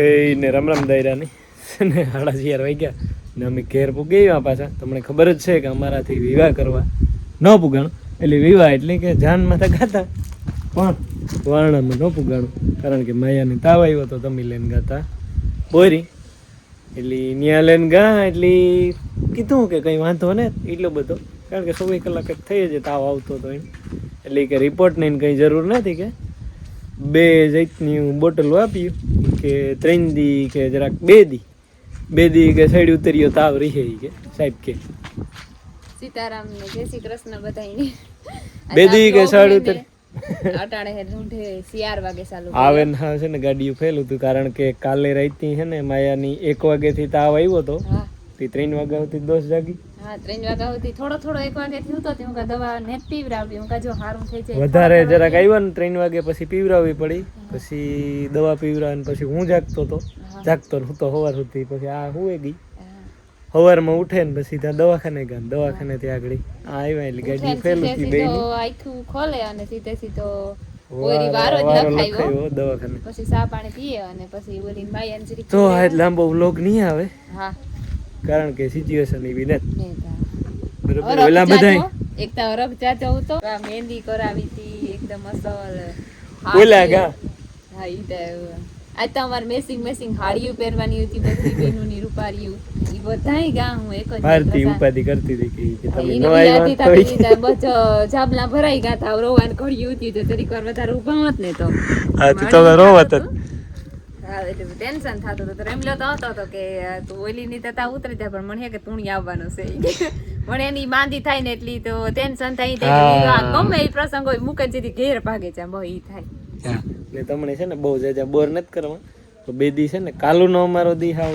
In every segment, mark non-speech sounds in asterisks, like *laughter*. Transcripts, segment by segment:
એ ને રમ રમ દૈરાની અને સાડા ચાર વાગ્યા. ને અમે ઘેર પૂગી પાછા. તમને ખબર જ છે કે અમારાથી વિવાહ કરવા ન પુગાણું એટલે વિવાહ એટલે કે જાનમાં તો ગાતા. પણ વર્ણમાં ન પુગાણું કારણ કે માયાને તાવ આવ્યો તો તમે લઈને ગાતા. બોરી. એટલે ન્યા લઈને ગા, એટલે કીધું કે કંઈ વાંધો ને એટલો બધો. કારણ કે ચોવીસ કલાક જ થઈ જ તાવ આવતો હતો એને એટલે કે રિપોર્ટ નહીં કંઈ જરૂર નથી કે. બે જૈતની બોટલો આપ્યું કે ત્રણ દી કે જરાક બે દી બે દી કે સાઈડ ઉતરીયો તાવ રહી કે સાહેબ કે. સીતારામ ને જય શ્રી કૃષ્ણ બધાયને. *laughs* બે દી કે સાઈડ ઉતર *laughs* અટાણે હે ઢૂંઢે શિયાર વાગે ચાલુ આવે ને હા છે ને ગાડીઓ ફેલું હતું કારણ કે કાલે રાઈતી છે ને માયાની એક વાગેથી તાવ આવ્યો હતો તે ત્રણ વાગ્યા સુધી દોષ જાગી. હા ત્રણ વાગ્યા સુધી થોડો થોડો એક વાગે થયું તો હું દવા ને પીવડાવી. હું જો હારું થઈ જાય. વધારે જરાક આવ્યો ને ત્રણ વાગે પછી પીવરાવી પડી. પછી દવા પીવરાવી પછી હું જાગતો હતો જાગતો હું તો સવાર સુધી પછી આ હું ગઈ. સવારમાં ઉઠે ને પછી ત્યાં દવાખાને ગયા દવાખાને ત્યાં આગળ. આ આવ્યા એટલે ગાડી ફેલું હતી બે આખું ખોલે અને સીધે સીધો ઓરી વારો જ લખાયો લખાયો દવાખાને. પછી સા પાણી પીએ અને પછી તો લાંબો વ્લોગ નહીં આવે? હા. કારણ કે સિચ્યુએશન એવી નથી. ને બરોબર ઓલા બધા એક તો અરબ ચાચો હતો મહેંદી કરાવી હતી એકદમ અસલ ઓલા ગા. હા ઈ તો આ તો અમારે મેસિંગ મેસિંગ હાડીઓ પહેરવાની હતી બધી બહેનોની રૂપારીઓ. ઈ બધાય ગા હું એક જ ભારતી ઉપાધિ કરતી હતી કે તમે ન આવ્યા હતી, બસ, જાબલા ભરાઈ ગયા તા રોવાન ઘડ્યું હતી તો તરી વાર વધારે ઊભા હોત ને તો. હા તો તમે રોવત એટલે ટેન્શન થતું હતું તો રેમલો તો હતો તો કે તું ઓલી ની તા ઉતરી જાય પણ મને હે કે તુણી આવવાનું છે. *laughs* એની માંદી થાય ને એટલી તો ટેન્શન ગમે એ પ્રસંગ હોય મૂકે ને ઘેર ભાગે છે બહુ ઈ થાય. ને તમને છે ને બહુ જાજા બોર નથી કરવા તો બે દી છે ને કાલુ નો અમારો દી હાવ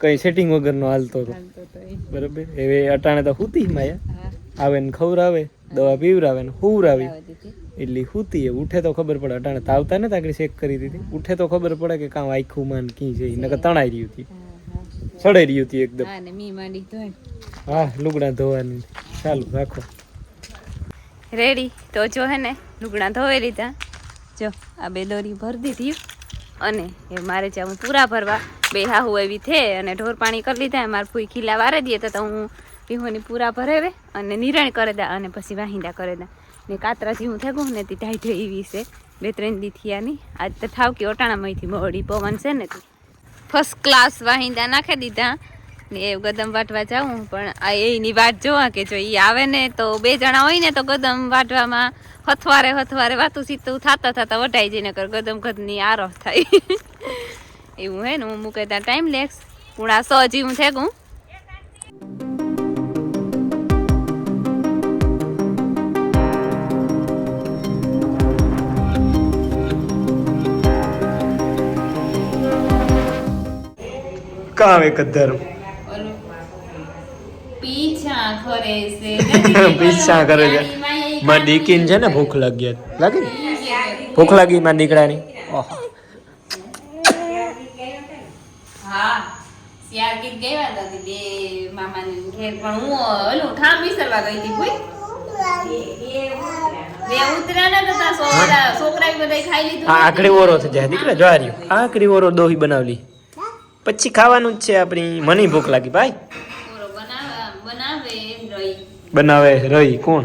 કઈ સેટિંગ વગરનો હાલતો હતો. તો બરોબર? હવે અટાણે તો હુતી માયા. આવે ને ખવરાવે દવા પીવરાવે ને હુવરાવી. એટલે હુતી એ ઉઠે તો ખબર પડે. અટાણે તાવતા ને આગળ ચેક કરી દીધી. ઉઠે તો ખબર પડે કે કાં આખું માન કી છે. નકર તણાઈ રહ્યું હતી. સડાઈ રહ્યું હતી એકદમ. હા ને મી માંડી ધોઈ હા લુગડા ધોવાની. ચાલુ રાખો. રેડી તો જો હે ને લુગડા ધોઈ લીધા. જો આ બે દોરી ભરી દીધી. અને એ મારે જે હું પૂરા ભરવા બે હાહુ એવી થે અને ઢોર પાણી કરી લીધા. મારે ફૂઈ ખીલા વારે દે તો હું પીહોની પૂરા ભરેવે અને નિરણ કરે દા અને પછી વાહિંદા કરે દા. ને કાતરા જેવું થેગું ને તી ટાઈટ એવી છે. બે ત્રણ દી થયાની આજ તો ઠાવકી ઓટાણામાંથી મોડી પવન છે ને ફર્સ્ટ ક્લાસ વાહિંદા નાખી દીધા. ને એ ગદમ વાટવા જાઉં, પણ આ એની વાત જોવા કે જો એ આવે ને તો બે જણા હોય ને તો ગદમ વાટવામાં હથવારે હથવારે વાતું સીતું થાતા થાતા વટાઈ જઈને કર ગદમ ગદની આરો થાય. *laughs* એવું હે ને, હું મૂકે ત્યાં ટાઈમ લેક્સ પૂણા સો જેવું થેગું કામ એક જ ધર્મ પીછા કરે છે. *laughs* માં દીકીન છે ને ભૂખ લાગી લાગી ભૂખ લાગી માં દીકરાની? ઓહો. હા શિયાળ ગીત ગયા હતા બે મામાને. ઘેર પણ હું ઓલું ઠામ વિસરવા ગઈ હતી કોઈ બે ઉતર્યા ને તો તા સો- ઓલા છોકરાએ બધાય ખાઈ લીધું આ ઓરો થઈ જાય. દીકરા જો આ રહ્યું. ઓરો દોહી બનાવલી. પછી ખાવાનું જ છે આપણી. મને ભૂખ લાગી ભાઈ. બનાવે રહી કોણ?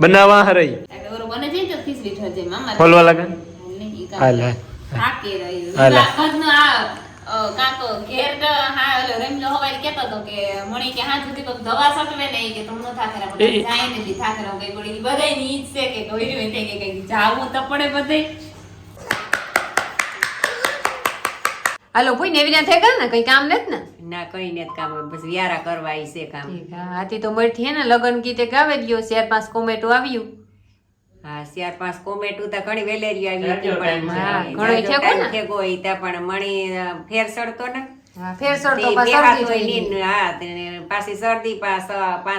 બનાવવા રહી ખોલવા લાગે? કામ હાલ હાલ થાકી રહી હાલે. કઈ ની હાલો કોઈ નેવી ના થઈ ને કઈ કામ નથી ને? ના કઈ નથી કામ. બસ વ્યારા કરવા આવી છે કામ. હાથી તો મળતી હે ને લગન ગીતે ગાવે ગયો ચાર પાંચ કોમેટો આવ્યું. હા ચાર પાંચ કોમેટો તો ઘણી વેલેરી આવી હતી પણ ઘણો time ને? ત્યાં પણ મણી ફેર સડતો ને. હા ફેરસર તે તો પાછળ બેહાતો શરદી ઈ થઈ ગઈ. નીન, હા તે પાછી શરદી પાંચ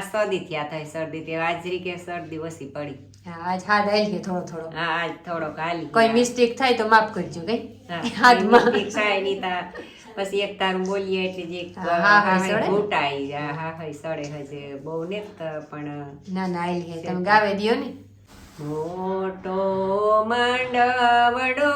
છ થયા થાય શરદી તે હાજરી કે શરદી ઓછી પડી. આજ હાથ આવી થોડો થોડો. હા આજ થોડોક હાલી કોઈ મિસ્ટેક થાય તો માફ કરજો કઈ? *laughs* હાથમાં. થાય નહીં તા. પછી એક તારું બોલીએ એટલે જે હા, હા, હા, સડે? હજે. બહુ ને પણ ના ના આઈ તમે ગાવે દિયો ને. મોટો મંડવડો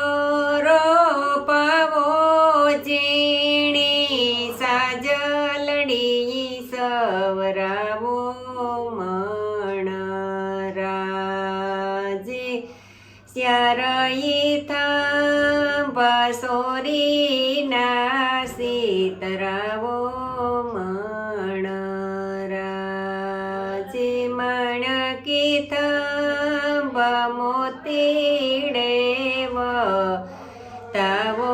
સ્યારયિથા બસોરીના સીતરાવો મણરાજે મણકીથા બમોતીડેવ તાવો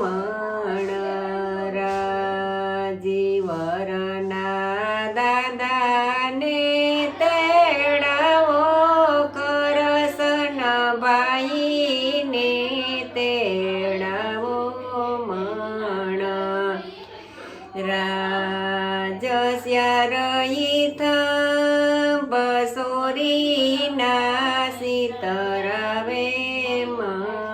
મણરાજીવરના દાદાને રાજસ્યારયિથ બસોરીના સીતરાવે મણરાજીવરની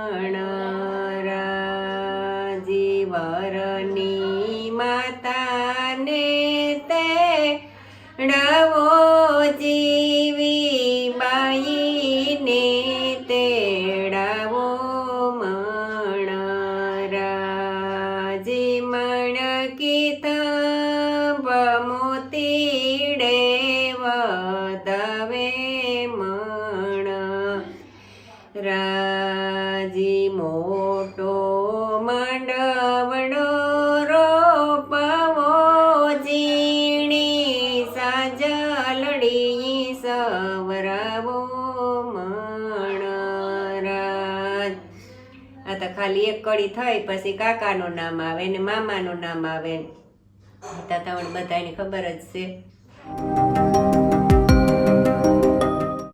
માતાને મોટો મંડવડો રોપવો, ઝીણી સાજલડી સવરાવો મણરાજ આ તો ખાલી એક કડી થઈ, પછી કાકાનું નામ આવે ને મામાનું નામ આવે તો તમને બધાને ખબર જ છે.